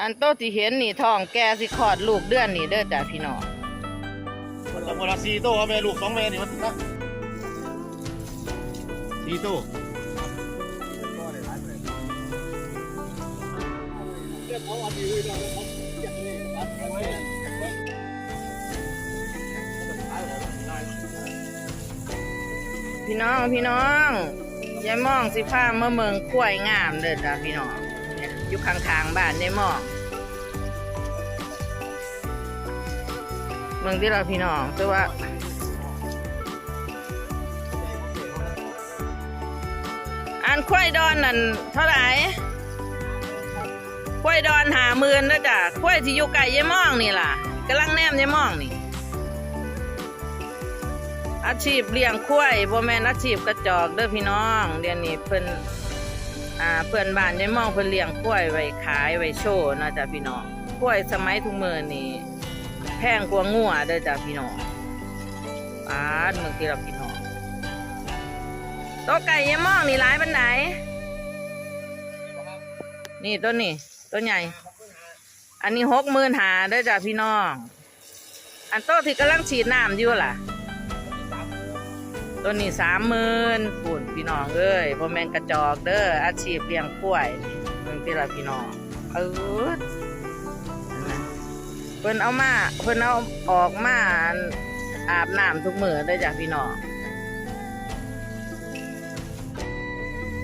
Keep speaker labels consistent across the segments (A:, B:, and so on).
A: อันโตที่เห็นนี่ท้องแกสิคลอดลูกเดือนนี่เด้อจ้ะพี่น้อง
B: มันจะคนละสี่โต้ครับแม่ลูกสองแม่นี่มันนะสี่โต้
A: พี่น้องพี่น้องยายมองสิพาเมื่อเมืองกล้วยงามเด้อจ้ะพี่น้องเนี่ย อยู่ข้างๆบ้านยายมองเมืองที่เราพี่น้องแต่ว่าอันควายดอนนั่นเท่าไหร่ควายดอนหาหมื่นเด้อจ้ะควายที่อยู่ไก่ยายม่องนี่ล่ะกำลังแนมยายม่องนี่ อาชีพเลี้ยงควายบ่แม่นอาชีพกระจอกเด้อพี่น้อง เดี๋ยวนี้เพิ่น อ่าเพื่อนบ้านยายมองเพิ่นเลี้ยงควยไว้ขายไว้โชว์นาะจ้ะพี่น้องควยสมัยทุกมื้อนี่แพงกว่างัวเด้อจ้ะพี่น้องอ่านเมืองที่เราพี่น้องตัวไก่ยายมองนี่หลายปานไหนนี่ตัวนี้ตัวใหญ่ อันนี้หกหมื่นหาเด้อจ้ะพี่น้อง อันโตที่กำลังฉีดน้ำอยู่ล่ะ ตัวนี้สามหมื่นปุ่นพี่น้องเอ้ยพ่อแม่นกระจอกเด้ออาชีพเลี้ยงกล้วยเมืองที่ละพี่น้องเออเพิ่นเอามาเพิ่นเอาออกมาอาบน้ำทุกมือได้จ้ะพี่น้อง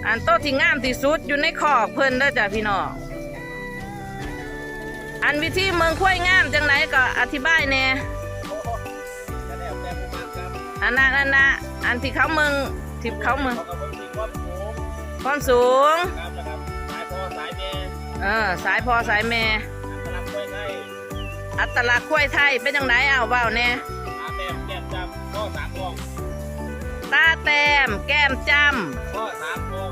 A: อันโตที่งามที่สุดอยู่ในคอกเพิ่นเด้จ้ะพี่น้องอันวิธีเมืองคุ้ยงามจังไหนก็อธิบายแน่
B: จะได้แต่ผู้มา
A: อันนั้นอันนั้น อันที่เขาเมืองที่เขาเมือง
B: เขาก็เพิ่งมีความสูง
A: ความสูง
B: ครับนะครับสายพ่อสายแม่
A: เออ สายพ่อสายแม่
B: กำลังช่วยให้
A: อัตลักษณ์กล้วยไทยเป็นจังไดเอาเบ้าแน่
B: อาแม่แก้มจำพ่อสามฟอง
A: ตาแต้มแก้มจ
B: พ่อสามฟอง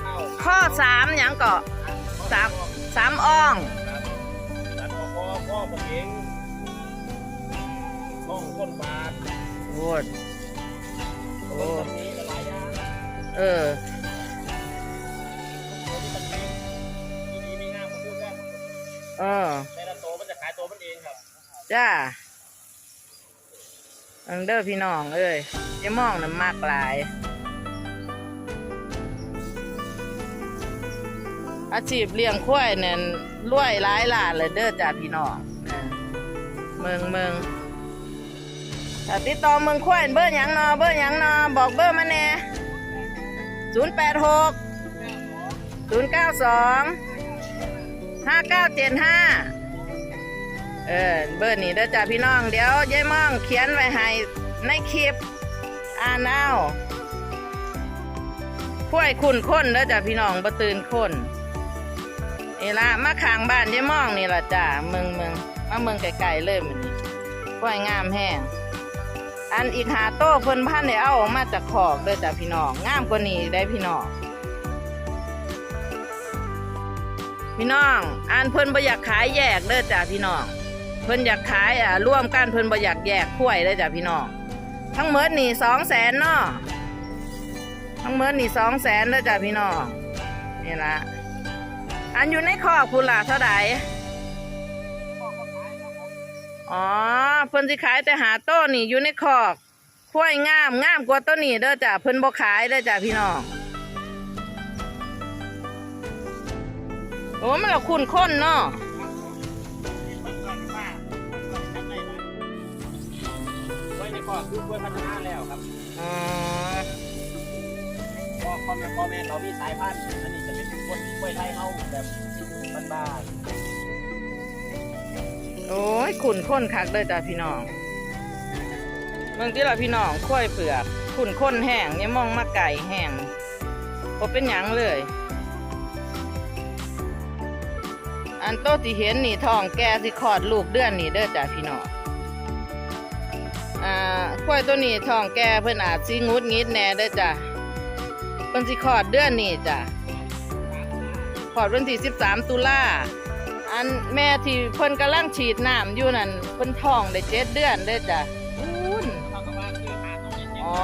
B: เข้าำ
A: ข้อสามหยังเกาะสามสามอ่อง
B: ครับแล้วก็พ่อพ่อผมเองห้องต้นบาท
A: โอ้ย เออ
B: ตัวที่มันมีดีๆมีงามก็พูดได้
A: เออ
B: แต่ละตัวมันจะขายตัวมันเองครับ
A: จ้าอังเด้อพี่น้องเอ้ยจะมองน้ำมากหลาย อาชีพเลี้ยงควายเนี่ยรวยหลายล้านเลยเด้อจ้าพี่น้องเมืองเมือง ติดต่อเมืองควายเบอร์หยังนอเบอร์หยังนอบอกเบอร์มาแน่ศูนย์แปดหกศูนย์เก้าสองห้าเก้าเจ็ดห้าเออเบอร์นี้เด้อจ้าพี่น้อง เดี๋ยวยายม่องเขียนไว้ให้ในคลิปอ่านเอาพ้วยคุณคนเด้อจ้าพี่น้องบ่ตื่นคนนี่ละมาขางบ้านยายม่องนี่ละจ้าเมืองเมืองมาเมืองไกลๆเลยมันนี่พ้วยงามแห้ง อันอีกหาโต้เพิ่นพันได้เอาออกมาจากขอกเด้อจ้าพี่น้องงามกว่านี้ได้พี่น้องพี่น้องอันเพิ่นบ่อยากขายแยกเด้อจ้าพี่น้องเพิ่นอยากขายอะร่วมกันเพิ่นบ่อยากแยกขั้วยเลยจ้ะพี่น้องทั้งเมิดนี่สองแสนเนาะทั้งเมิดนี่สองแสนเลยจ้ะพี่น้องนี่ละอันอยู่ในคอกคุณล่ะเท่าไหร่ อ๋อเพิ่นสิขายแต่หาโต้นี่อยู่ในคอกขั้วยงามงามกว่าต้นนี้เด้อจ้ะเพิ่นบ่ขายเด้อจ้ะพี่น้องโอ้มันละคุณคนเนาะ
B: ไว้ในครอบคือไว้พัฒนาแล้วครับ
A: อ๋อ
B: พ่อพ่อแม่พ่อแม่เรามีสายพันธุ์อันนี้จะเป็นคนกล้วยไทยเฮาแบบบ้าน
A: โอ้ยขุนข้นคักเลยจ้ะพี่น้องเมืองที่เราพี่น้องข้อยเปลือกขุนข้นแห้งเนี่ยมองมาไก่แห้งบ่เป็นหยังเลย อันโตที่เห็นนี่ทองแกสิคลอดลูกเดือนนี่เด้อจ้ะพี่น้องอ่าข้อยตัวนี้ทองแกเพิ่นอาจสิงุดงิดแน่เด้อจ้ะเพิ่นสิคลอดเดือนนี้จ้ะคลอดวันที่13 ตุลา อันแม่ที่เพิ่นกำลังฉีดน้ำอยู่นั่นเพิ่นท้องได้เจ็ดเดือนเด้อจ้ะอู้น
B: อ๋อ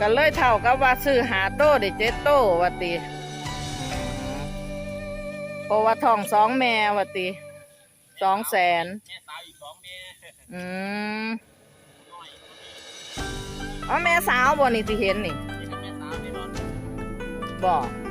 A: ก็เลยเท่ากับว่าซื้อหาโต้ได้เจ็ดโต้วะติเพราะว่าทองสองแม่วะติสองแสน
B: อืม
A: อ๋
B: อ
A: แม่สาวบ่นี่ที่เห็นนี่
B: นี่